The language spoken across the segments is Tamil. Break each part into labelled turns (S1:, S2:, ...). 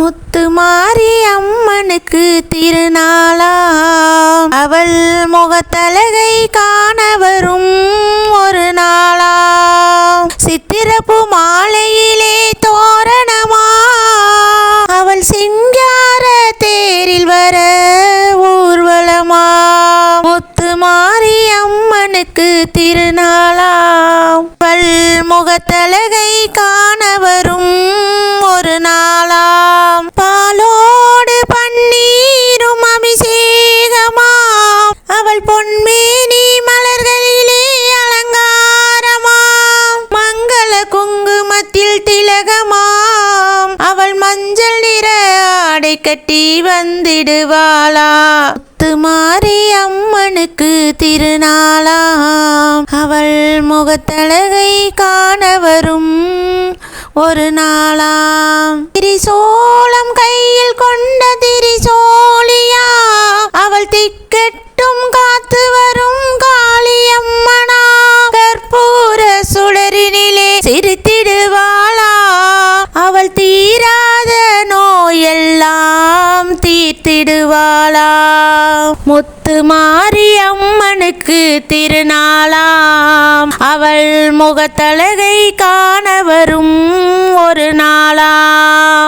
S1: முத்து மாரி அம்மனுக்கு திருநாளாம். அவள் முகத்தலகை காண வரும் ஒரு நாளாம். சித்திரப்பு மாலையிலே தோரணமா. அவள் சிங்கார தேரில் வர ஊர்வலமா. முத்து மாரி அம்மனுக்கு திருநாள் கட்டி வந்திடுவாளா? முத்து அம்மனுக்கு திருநாளாம். அவள் முகத்தழகை காண வரும் ஒரு நாளாம். திரிசோளம் கையில் கொண்ட திரிசோழியா? அவள் திக்கெட்டும் காத்து வரும் காளியம்மனா. கற்பூர சுடரினிலே சிரித்திடுவா. எல்லாம் தீர்த்திடுவாளா முத்து மாரி அம்மனுக்கு திருநாளாம். அவள் முகத்தழகை காண வரும் ஒரு நாளாம்.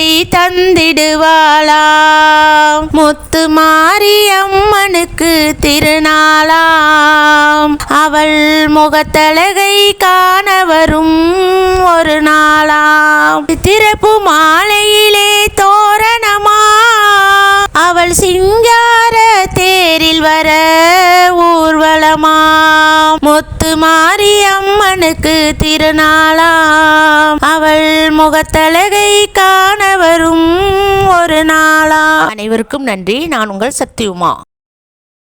S1: நல்லருளை தந்திடுவாளா? முத்து மாரியம்மனுக்கு திருநாளாம். அவள் முகத்தழகை காண வரும் ஒரு நாளாம். திறப்பு மாலையிலே தோரணமா? அவள் சிங்க முத்து மாறி அம்மனுக்கு திருநாளாம். அவள் முகத்தழகை காண வரும் ஒரு நாளா அனைவருக்கும் நன்றி. நான் உங்கள் சத்தியுமா உமா